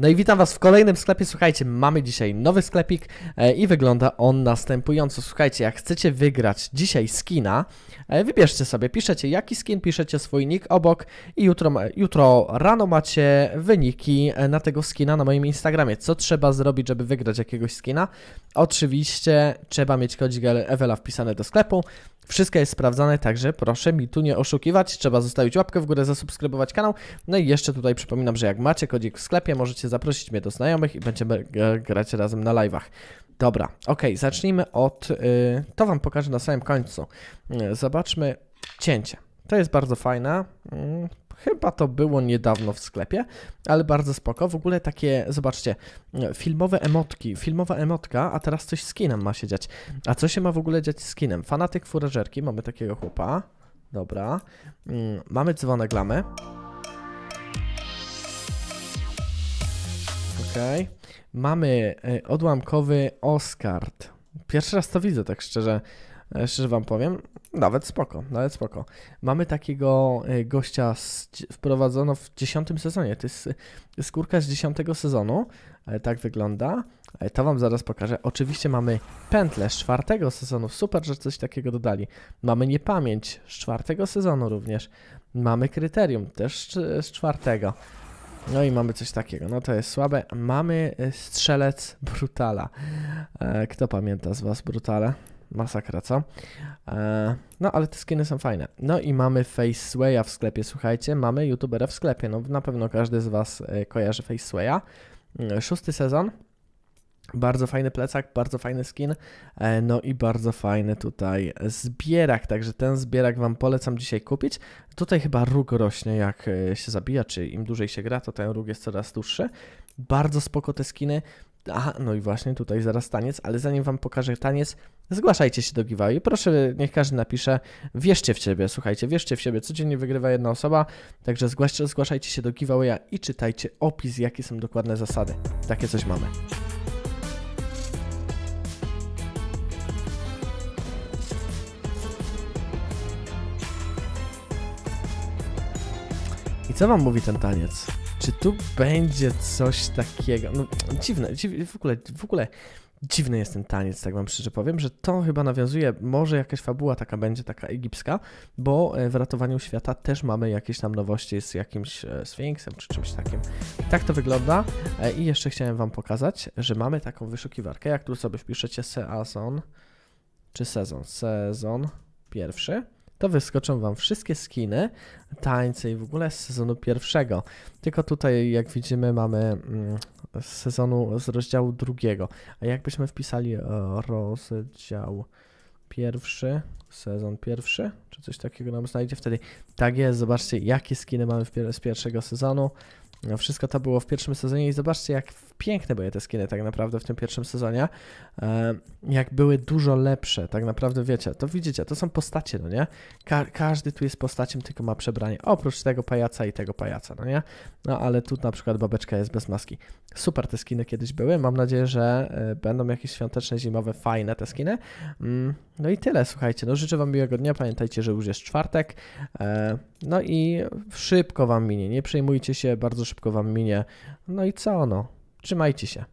No i witam Was w kolejnym sklepie. Słuchajcie, mamy dzisiaj nowy sklepik e, i wygląda on następująco. Słuchajcie, jak chcecie wygrać dzisiaj skina, e, wybierzcie sobie, piszecie jaki skin, piszecie swój nick obok i jutro, jutro rano macie wyniki e, na tego skina na moim Instagramie. Co trzeba zrobić, żeby wygrać jakiegoś skina? Oczywiście trzeba mieć kodzik Ewela wpisany do sklepu. Wszystko jest sprawdzane, także proszę mi tu nie oszukiwać. Trzeba zostawić łapkę w górę, zasubskrybować kanał. No i jeszcze tutaj przypominam, że jak macie kodzik w sklepie, możecie zaprosić mnie do znajomych i będziemy grać razem na live'ach. Dobra, ok, zacznijmy od. Y, to Wam pokażę na samym końcu. Y, zobaczmy cięcie. To jest bardzo fajne. Mm, Chyba to było niedawno w sklepie, ale bardzo spoko. W ogóle takie, zobaczcie, y, filmowe emotki, filmowa emotka, a teraz coś z skinem ma się dziać. A co się ma w ogóle dziać z skinem? Fanatyk furażerki, mamy takiego chłopa. Dobra. Mm, mamy dzwonek lamy. Okej. Mamy y, odłamkowy Oscard. Pierwszy raz to widzę, tak szczerze, e, szczerze wam powiem. Nawet spoko, nawet spoko. Mamy takiego y, gościa z, wprowadzono w dziesiątym sezonie. To jest skórka z dziesiątego sezonu. E, Tak wygląda. E, To wam zaraz pokażę. Oczywiście mamy pętlę z czwartego sezonu. Super, że coś takiego dodali. Mamy niepamięć z czwartego sezonu również. Mamy kryterium też z czwartego. No i mamy coś takiego. No to jest słabe. Mamy e, strzelec Brutala. E, Kto pamięta z was Brutale? Masakra, co? E, No, ale te skiny są fajne. No i mamy Facewaya w sklepie, słuchajcie. Mamy youtubera w sklepie. No, na pewno każdy z was e, kojarzy Facewaya. Mm, Szósty sezon. Bardzo fajny plecak, bardzo fajny skin, e, no i bardzo fajny tutaj zbierak, także ten zbierak Wam polecam dzisiaj kupić. Tutaj chyba róg rośnie jak e, się zabija, czy im dłużej się gra, to ten róg jest coraz dłuższy. Bardzo spoko te skiny. Aha, no i właśnie tutaj zaraz taniec, ale zanim Wam pokażę taniec, zgłaszajcie się do giveaway. Proszę, niech każdy napisze, wierzcie w siebie, słuchajcie, wierzcie w siebie. Codziennie wygrywa jedna osoba, także zgłasz, zgłaszajcie się do giveawaya i czytajcie opis, jakie są dokładne zasady. Takie coś mamy. I co wam mówi ten taniec? Czy tu będzie coś takiego? No, dziwne, dziw, w, ogóle, w ogóle dziwny jest ten taniec, tak wam szczerze powiem, że to chyba nawiązuje, może jakaś fabuła taka będzie, taka egipska, bo e, w ratowaniu świata też mamy jakieś tam nowości z jakimś e, sfinksem czy czymś takim. Tak to wygląda. E, I jeszcze chciałem wam pokazać, że mamy taką wyszukiwarkę, jak tu sobie wpiszecie sezon, czy sezon, sezon pierwszy, to wyskoczą Wam wszystkie skiny, tańce i w ogóle z sezonu pierwszego. Tylko tutaj, jak widzimy, mamy mm, z sezonu, z rozdziału drugiego. A jakbyśmy wpisali e, rozdział pierwszy, sezon pierwszy, czy coś takiego nam znajdzie wtedy. Tak jest, zobaczcie, jakie skiny mamy z pierwszego sezonu. No, wszystko to było w pierwszym sezonie i zobaczcie, jak piękne były te skiny tak naprawdę w tym pierwszym sezonie. E, jak były dużo lepsze, tak naprawdę wiecie, to widzicie, to są postacie, no nie? Ka- każdy tu jest postacią, tylko ma przebranie, oprócz tego pajaca i tego pajaca, no nie? No ale tu na przykład babeczka jest bez maski. Super te skiny kiedyś były, mam nadzieję, że e, będą jakieś świąteczne, zimowe, fajne te skiny. Mm, no i tyle, słuchajcie, no życzę wam miłego dnia, pamiętajcie, że już jest czwartek, e, no i szybko wam minie, nie przejmujcie się, bardzo szybko wam minie, no i co no, trzymajcie się.